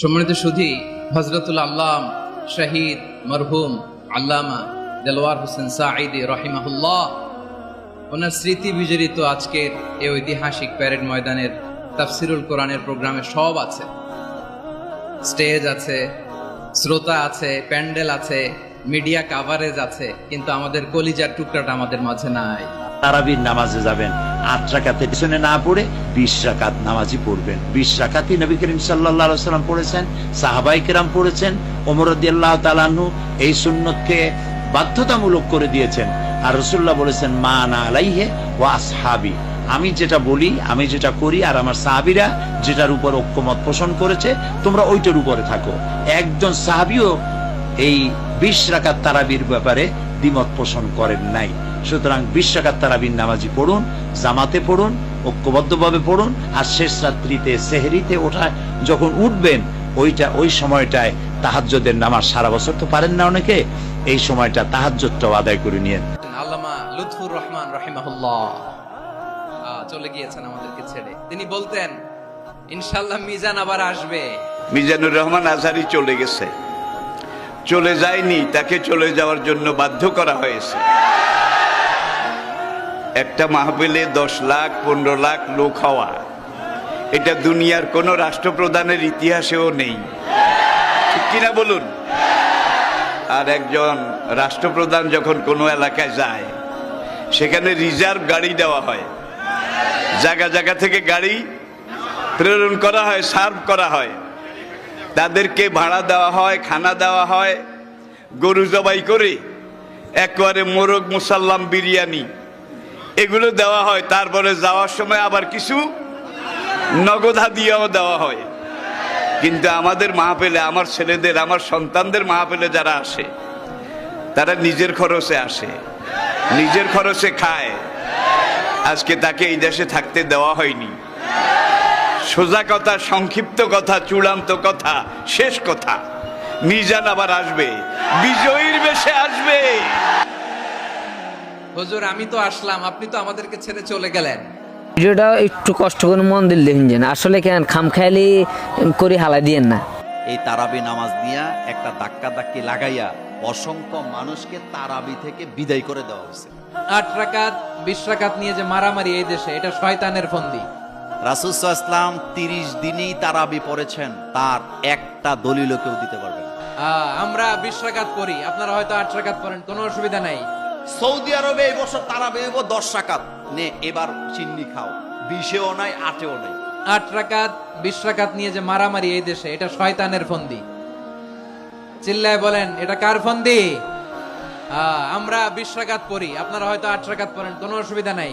সম্মানিত সুধী হজরতুল আল্লাম শহীদ মরহুম আল্লামা দেলোয়ার হোসেন সাঈদি রহিমাহুল্লাহ। ওনার স্মৃতি বিজড়িত আজকের এই ঐতিহাসিক প্যারেড ময়দানের তাফসিরুল কোরআনের প্রোগ্রামে সব আছে। স্টেজ আছে, শ্রোতা আছে, প্যান্ডেল আছে মিডিয়া কাভারেজ আছে, কিন্তু আমাদের কলিজার টুকরাটা আমাদের মাঝে নাই। তারাবির নামাজে যাবেন, আট রাকাতের পিছনে না পড়ে বিশ রাকাত নামাজই পড়বেন। বিশ রাকাতই নবী করিম সাল্লাহ সাল্লাম পড়েছেন, সাহাবাই কেরাম পড়েছেন, ওমর আল্লাহ তালানহু এই সুন্নতকে বাধ্যতামূলক করে দিয়েছেন। আর রসুল্লাহ বলেছেন, মা না আলাইহে ও আসহাবি। আমি যেটা বলি, আমি যেটা করি, আর আমার সাহাবিরা যেটার উপর ঐক্যমত পোষণ করেছে, তোমরা ওইটার উপরে থাকো। একজন সাহাবিও এই বিশ রাকাত তারাবির ব্যাপারে দ্বিমত পোষণ করেন নাই। সুতরাং বিশ রাকাত তারাবির নামাজি পড়ুন জামাতে পড়ুন ঐক্যবদ্ধভাবে পড়ুন আর শেষ রাত্রিতে সেহরিতে ওঠা যখন উঠবেন ওইটা ওই সময়টায় তাহাজ্জদের নামাজ সারা বছর তো পারেন না অনেকে এই সময়টা তাহাজ্জদটাও আদায় করে নিয়েন। আল্লামা লুৎফুর রহমান রহিমাহুল্লাহ চলে গিয়েছেন আমাদেরকে ছেড়ে। তিনি বলতেন ইনশাল্লাহ মিজান আবার আসবে। মিজানুর রহমান আজারি চলে গেছে। চলে যায়নি, তাকে চলে যাওয়ার জন্য বাধ্য করা হয়েছে। একটা মাহফিলে দশ লাখ, পনেরো লাখ লোক হওয়া, এটা দুনিয়ার কোনো রাষ্ট্রপ্রধানের ইতিহাসেও নেই। ঠিক কিনা বলুন? আর একজন রাষ্ট্রপ্রধান যখন কোনো এলাকায় যায়, সেখানে রিজার্ভ গাড়ি দেওয়া হয়। জায়গা জায়গা থেকে গাড়ি প্রেরণ করা হয়, সার্ভ করা হয়। তাদেরকে ভাড়া দেওয়া হয়, খানা দেওয়া হয়। গরু জবাই করে একবারে মোরগ মুসাল্লাম বিরিয়ানি। এগুলো দেওয়া হয়, তারপরে যাওয়ার সময় আবার কিছু নগদা দিয়েও দেওয়া হয়। কিন্তু আমাদের মাহফিলে, আমার ছেলেদের, আমার সন্তানদের মাহফিলে যারা আসে, তারা নিজের খরচে আসে, নিজের খরচে খায়। আজকে তাকে এই দেশে থাকতে দেওয়া হয়নি। সোজা কথা সংক্ষিপ্ত কথা চূড়ান্ত কথা শেষ কথা। মিজান আবার আসবে। বিজয়ীর বেশে আসবে। হুজুর আমি তো আসলাম আপনি তো আমাদেরকে ছেড়ে চলে গেলেন। ভিডিওটা একটু কষ্ট করে মন দিল দেখুন যেন। আসলে কেন খাম খেয়ালি করে হালা দিয়েন না। এই তারাবি নামাজ দিয়া একটা ধাক্কা ধাক্কি লাগাইয়া অসংখ্য মানুষকে তারাবি থেকে বিদায় করে দেওয়া হয়েছে। আট রাকাত বিশ রাকাত নিয়ে যে মারামারি এই দেশে এটা শয়তানের ফন্দি। রাসুসাহ ইসলাম তিরিশ দিনেই তারাবি পড়েছেন। তার একটা দলিলও কেউ দিতে পারবে না। আমরা বিশ রাকাত পড়ি। আপনারা হয়তো আট রাকাত পড়েন কোনো অসুবিধা নাই। সৌদি আরবে এই বছর তারাবি হইব দশ রাকাত। নে এবার চিন্নি খাও। বিশেও নাই আটেও নাই। আট রাকাত বিশ রাকাত নিয়ে যে মারামারি এই দেশে এটা শয়তানের ফন্দি। চিল্লায় বলেন এটা কার ফন্দি? আমরা বিশ রাকাত পড়ি। আপনারা হয়তো আট রাকাত পড়েন কোনো অসুবিধা নাই।